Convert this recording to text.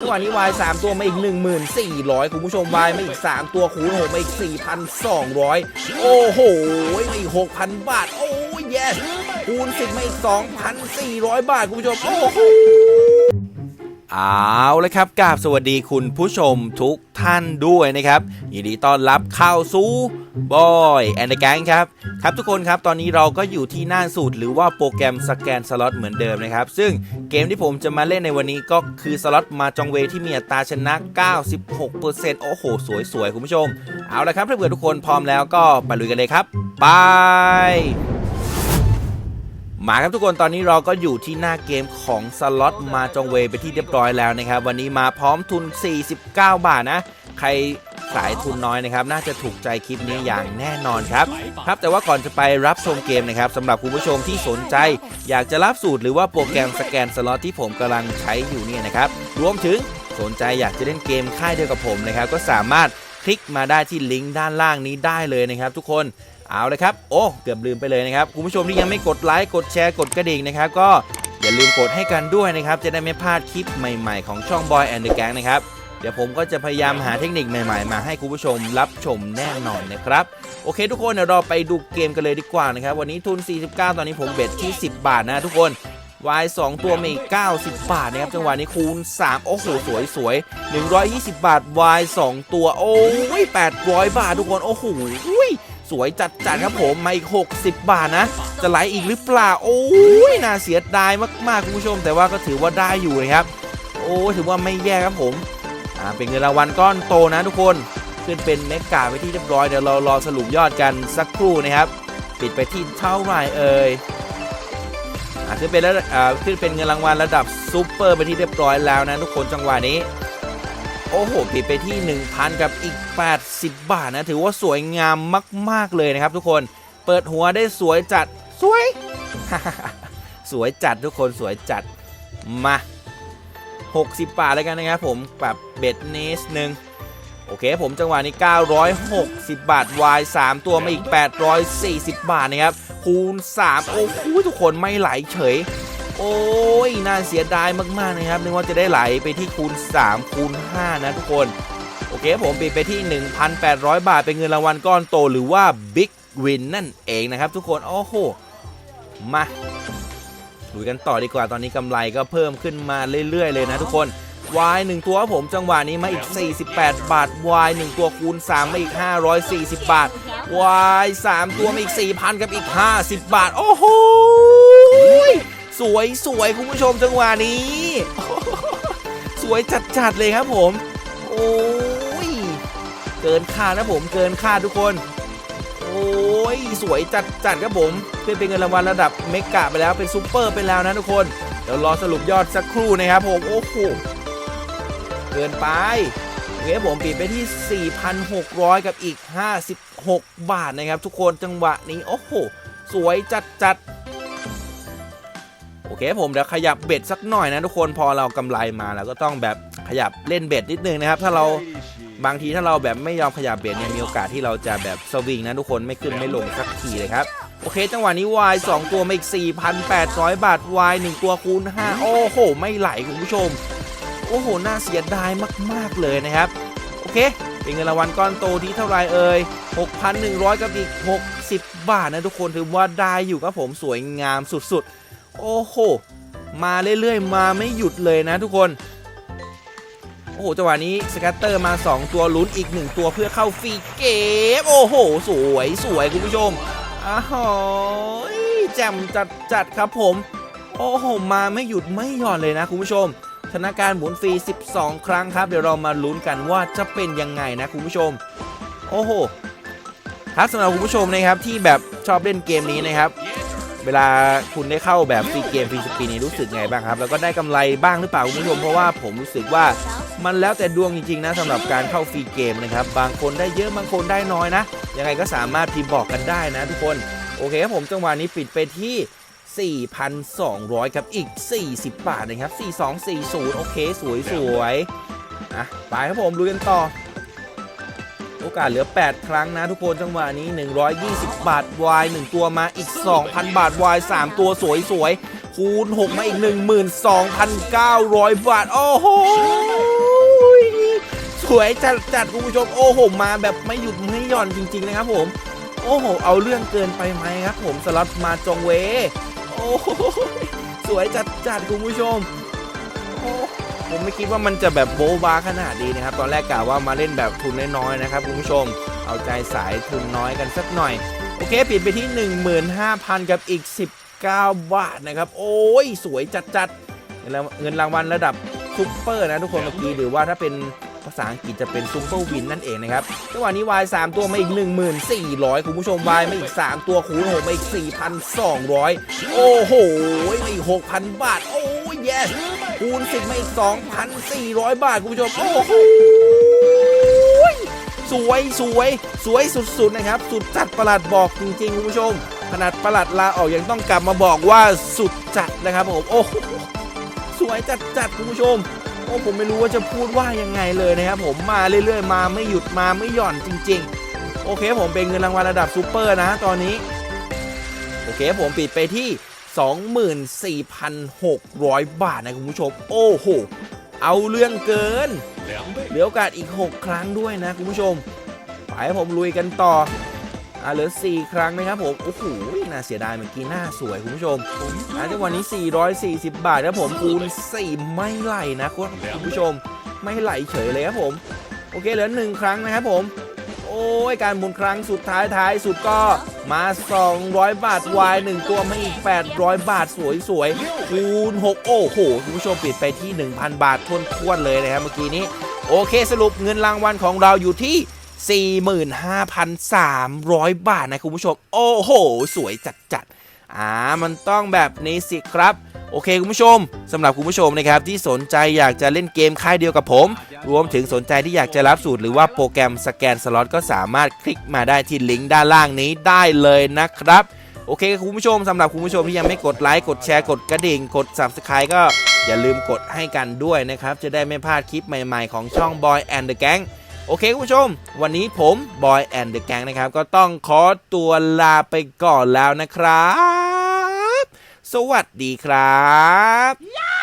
จังหวะนี้วาย3ตัวมาอีก 1400 คุณผู้ชมวายมาอีก 3 ตัวคูณ6มาอีก 4,200 โอ้โหมาอีก 6,000 บาท โอ้ย yes คูณ10มาอีก 2,400 บาท คุณผู้ชม โอ้โห เอาละครับกราบสวัสดีคุณผู้ชมทุกท่านด้วยนะครับยินดีต้อนรับเข้าสู่บอยแอนด์แกงครับ ครับทุกคนครับตอนนี้เราก็อยู่ที่หน้าสูตร หรือว่าโปรแกรมสแกนสล็อตเหมือนเดิมนะครับ ซึ่งเกมที่ผมจะมาเล่นในวันนี้ก็คือสล็อตมาจองเวที่มีอัตราชนะ 96%โอ้โห สวยๆ คุณผู้ชม เอาละครับถ้าเผื่อทุกคนพร้อมแล้วก็ไปลุยกันเลยครับ บาย มาครับทุกคนตอนนี้เราก็อยู่ที่หน้าเกมของสล็อตมาจงเวไปที่เรียบร้อยแล้วนะครับ วันนี้มาพร้อมทุน 49 บาทนะ ใครสายทุนน้อยนะครับ น่าจะถูกใจคลิปนี้อย่างแน่นอนครับ ครับแต่ว่าก่อนจะไปรับชมเกมนะครับสำหรับคุณผู้ชมที่สนใจ อยากจะรับสูตรหรือว่าโปรแกรมสแกนสล็อตที่ผมกำลังใช้อยู่เนี่ยนะครับรวมถึงสนใจอยากจะเล่นเกมค่ายเดียวกับผมนะครับก็สามารถคลิกมาได้ที่ลิงก์ด้านล่างนี้ได้เลยนะครับ ทุกคน เอาเลยครับ โอ้ เกือบลืมไปเลยนะครับ คุณผู้ชมที่ยังไม่กดไลค์กดแชร์กดกระดิ่งนะครับ ก็อย่าลืมกดให้กันด้วยนะครับ จะได้ไม่พลาดคลิปใหม่ๆของช่อง Boy and the Gang นะครับเดี๋ยวผมก็จะพยายามหาเทคนิคใหม่ๆ มาให้คุณผู้ชมรับชมแน่นอนนะครับ โอเคทุกคนเดี๋ยวเราไปดูเกมกันเลยดีกว่านะครับ วันนี้ทุน 49 ตอนนี้ผมเบ็ดที่ 10 บาทนะทุกคน Y 2ตัวมี90 บาทนะครับ จังหวะนี้คูณ 3 โอ้โห สวยสวย 120 บาท Y 2ตัว โอ้ย800 บาททุกคน โอ้โหอุ้ย สวยจัดจัดๆครับผมมาอีก 60 บาทนะ จะไหลอีกหรือเปล่า โอ้ยน่าเสียดายมากๆคุณผู้ชม แต่ว่าก็ถือว่าได้อยู่นะครับ โอ้ถือว่าไม่แย่ครับผมอ่าเป็นเงินรางวัลก้อนโตนะทุกคนขึ้นเป็นเมกาไปที่เรียบร้อยเดี๋ยวเรารอสรุปยอดกันสักครู่นะครับปิดไปที่เท่าไหร่เอ่ยอาขึ้นเป็นแล้วอ่าขึ้นเป็นเงินรางวัลระดับซูเปอร์ไปที่เรียบร้อยแล้วนะทุกคนจังหวะนี้ โอ้โหปิดไปที่ 1,000 กับอีก 80 บาทนะ ถือว่าสวยงามมาก ๆ เลยนะครับทุกคน เปิดหัวได้สวยจัด สวย สวยจัดทุกคนสวยจัด มา 60 บาทแล้วกันนะครับผมปรับเบ็ดนิดนึงโอเคผมจังหวะนี้ 960 บาท Y 3ตัวมาอีก 840 บาทนะครับ คูณ 3 โอ้โหทุกคนไม่ไหลเฉย โอ้ยน่าเสียดายมากๆนะครับนึกว่าจะได้ไหลไปที่คูณ 3 คูณ 5 นะทุกคน โอเคผมปิดไปที่ 1,800 บาท เป็นเงินรางวัลก้อนโตหรือว่า Big Win นั่นเองนะครับทุกคน โอ้โห มาดูกันต่อดีกว่าตอนนี้กำไรก็เพิ่มขึ้นมาเรื่อย ๆ เลยนะทุกคน Y 1ตัวครับผมจังหวะนี้มาอีก 48 บาท Y 1ตัวคูณ 3 มาอีก 540 บาท Y 3ตัวมาอีก 4,000 กับอีก 50 บาท โอ้โห สวยสวยคุณผู้ชมจังหวะนี้ สวยจัดๆเลยครับผม โอ้ย เกินคาดนะผมเกินคาดทุกคน โอ้ย สวยจัดจัดๆครับผมขึ้นเป็นเงินรางวัลระดับเมกะไปแล้วเป็นซูเปอร์ไปแล้วนะทุกคน เดี๋ยวรอสรุปยอดสักครู่นะครับผมโอ้โหเกินไปโอเคผมปิดไปที่ 4,600 กับอีก 56 บาทนะครับทุกคนจังหวะนี้ โอ้โห สวยจัดจัดๆ เคผมเดี๋ยวขยับเบ็ดสักหน่อยนะทุกคนพอเรากำไรมาเราก็ต้องแบบขยับเล่นเบ็ดนิดนึงนะครับ ถ้าเราบางทีถ้าเราแบบไม่ยอมขยับเบ็ดเนี่ยมีโอกาสที่เราจะแบบสวิงนะทุกคนไม่ขึ้นไม่ลงสักทีเลยครับโอเค จังหวะนี้ Y 2ตัวมาอีก 4,800 บาท Y 1ตัวคูณ5โอ้โห ไม่ไหลคุณผู้ชม โอ้โห น่าเสียดายมาก ๆ เลยนะครับ โอเค เป็นเงินรางวัลก้อนโตที่เท่าไรเอ่ย 6,100 กับอีก 60 บาทนะทุกคนถือว่าได้อยู่ครับผมสวยงามสุด ๆ โอ้โห มาเรื่อยๆ มาไม่หยุดเลยนะทุกคน โอ้โห จังหวะนี้สแกตเตอร์มา 2 ตัวลุ้นอีก 1 ตัวเพื่อเข้าฟรีเกมโอ้โห สวยสวยคุณผู้ชมอ้าวแจ่มจัดจัดครับผม โอ้โห มาไม่หยุดไม่หย่อนเลยนะคุณผู้ชม ธนาการหมุนฟรี 12 ครั้งครับ เดี๋ยวเรามาลุ้นกันว่าจะเป็นยังไงนะคุณผู้ชม โอ้โหถ้าสำหรับคุณผู้ชมนะครับที่แบบชอบเล่นเกมนี้นะครับ เวลาคุณได้เข้าแบบฟรีเกมฟรีสปีนี้รู้สึกไงบ้างครับ แล้วก็ได้กำไรบ้างหรือเปล่าคุณผู้ชมเพราะว่าผมรู้สึกว่ามันแล้วแต่ดวงจริงๆนะสำหรับการเข้าฟรีเกมนะครับ บางคนได้เยอะบางคนได้น้อยนะ ยังไงก็สามารถพิมพ์บอกกันได้นะทุกคนโอเคครับผมจังหวะนี้ปิดไปที่4,200 ครับ อีก 40 บาทนะครับ 4240 โอเค สวยสวยๆอะไปครับผมดูกันต่อ โอกาสเหลือ 8 ครั้งนะทุกคนจังหวะนี้ 120 บาท Y 1ตัวมาอีก 2,000 บาท Y 3ตัวสวยสวยๆ คูณ 6 มาอีก 12,900 บาท โอ้โหสวยจัดจัดคุณผู้ชม โอ้โห มาแบบไม่หยุดไม่หย่อนจริง ๆ นะครับผม โอ้โห เอาเรื่องเกินไปไหมครับผมสล็อตมาจงเว โอ้โห สวยจัดจัดคุณผู้ชมโอ้ ผมไม่คิดว่ามันจะแบบโบ๊ะบาขนาดนี้นะครับ ตอนแรกกะว่ามาเล่นแบบทุนน้อยๆนะครับคุณผู้ชม เอาใจสายทุนน้อยกันสักหน่อย โอเค ปิดไปที่ 15,000 กับอีก 19 บาทนะครับ โอ้ย สวยจัดๆเงินรางเงินรางวัลระดับซุปเปอร์นะทุกคนเมื่อกี้หรือว่าถ้าเป็นภาษาอังกฤษจะเป็นซุปเปอร์วินนั่นเองนะครับจังหวะนี้วาย 3 ตัวมาอีก 1400 คุณผู้ชมวายมาอีก 3 ตัวคูณ6มาอีก 4,200 โอ้โหมาอีก 6,000 บาท โอ้ย yes คูณ10มาอีก 2,400 บาท คุณผู้ชม โอ้โหสวยสวยสวยสุดๆนะครับ สุดจัดประหลัดบอกจริงๆ คุณผู้ชม ขนาดประหลัดลาออกยังต้องกลับมาบอกว่าสุดจัดนะครับผม โอ้โหสวยจัดจัดๆคุณผู้ชม โอ้ผมไม่รู้ว่าจะพูดว่ายังไงเลยนะครับผมมาเรื่อยๆ มาไม่หยุดมาไม่หย่อนจริง ๆ โอเคผมเป็นเงินรางวัลระดับซูเปอร์นะตอนนี้ โอเคผมปิดไปที่ 24,600 บาทนะคุณผู้ชม โอ้โห เอาเรื่องเกิน เหลือโอกาสอีก 6 ครั้งด้วยนะคุณผู้ชม ไปให้ผมลุยกันต่ออ่าเหลือ 4 ครั้งนะครับผม โอ้โห น่าเสียดายเมื่อกี้หน้าสวยคุณผู้ชมอ่าจังหวะนี้ 440 บาทครับผมคูณ4 ไม่ไหลนะคุณผู้ชม ไม่ไหลเฉยเลยครับผม โอเคเหลือ 1 ครั้งนะครับผม โอ้ยการหมุนครั้งสุดท้ายท้ายสุดก็มา 200 บาทวาย1ตัวมาอีก 800 บาทสวยๆคูณ6โอ้โหคุณผู้ชมปิดไปที่ 1,000 บาททวนทวนๆเลยนะครับเมื่อกี้นี้ โอเคสรุปเงินรางวัลของเราอยู่ที่ 45,300 บาทนะคุณผู้ชม โอ้โห สวยจัดจัด อ่ามันต้องแบบนี้สิครับ โอเคคุณผู้ชมสำหรับคุณผู้ชมนะครับที่สนใจอยากจะเล่นเกมค่ายเดียวกับผม รวมถึงสนใจที่อยากจะรับสูตรหรือว่าโปรแกรมสแกนสล็อตก็สามารถคลิกมาได้ที่ลิงก์ด้านล่างนี้ได้เลยนะครับโอเคคุณผู้ชมสำหรับคุณผู้ชมที่ยังไม่กดไลค์กดแชร์กดกระดิ่งกด Subscribe ก็อย่าลืมกดให้กันด้วยนะครับ จะได้ไม่พลาดคลิปใหม่ๆของช่อง Boy and the Gang โอเคคุณผู้ชม วันนี้ผมบอยแอนด์เดอะแกงนะครับ ก็ต้องขอตัวลาไปก่อนแล้วนะครับ สวัสดีครับ